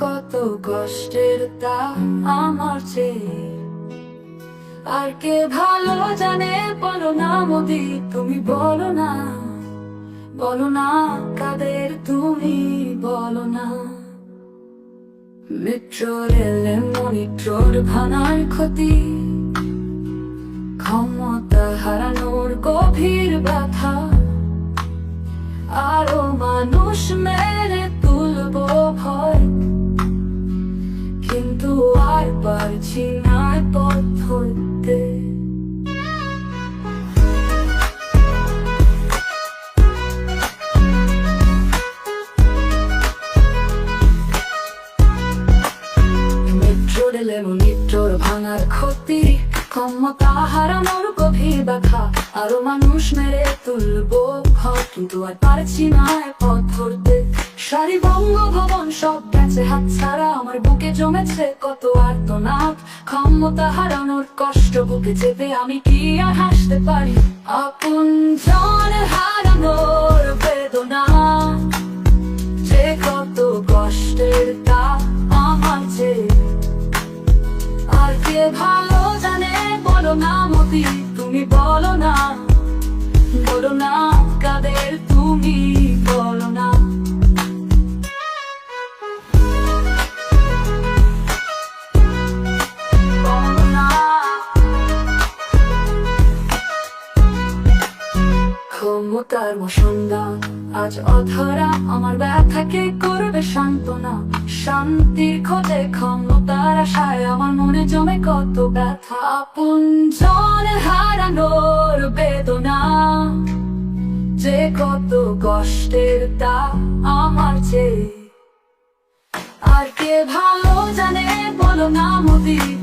কত কষ্টের তা আমার আর কে ভালো জানে বলো না কাদের তুমি বলো না মেট্রো রেলে মনিট্রোর ভাঙার ক্ষতি ক্ষমতা হারানোর গভীর ব্যথা আরও মানুষ মেরে তুলবো ভয়। কিন্তু আর পারছি না পথ ধরতে। মেট্রো রেলে মেট্রোর ভাঙার ক্ষতি। আরও মানুষ মেরে তুলবো কিন্তু আর পারছি না সারি বঙ্গভবন সব গেছে, হাত ছাড়া আমার বুকে জমেছে কত আর্তনাদ। ক্ষমতা হারানোর কষ্ট বুকে চেপে আমি কি আর হাসতে পারি? আপন জন হারানোর তুমি বলো না বলো না। ক্ষমতার মসন্দা আজ অধরা আমার ব্যথাকে করবে সান্ত্বনা। শান্তির খোঁজে ক্ষমতার আশায় আমার মনে জমে কত ব্যথা। আপন জন হারানোর বেদনা। যে কত কষ্টের তা আমার চেয়ে। আর কে ভালো জানে বলো না মোদি।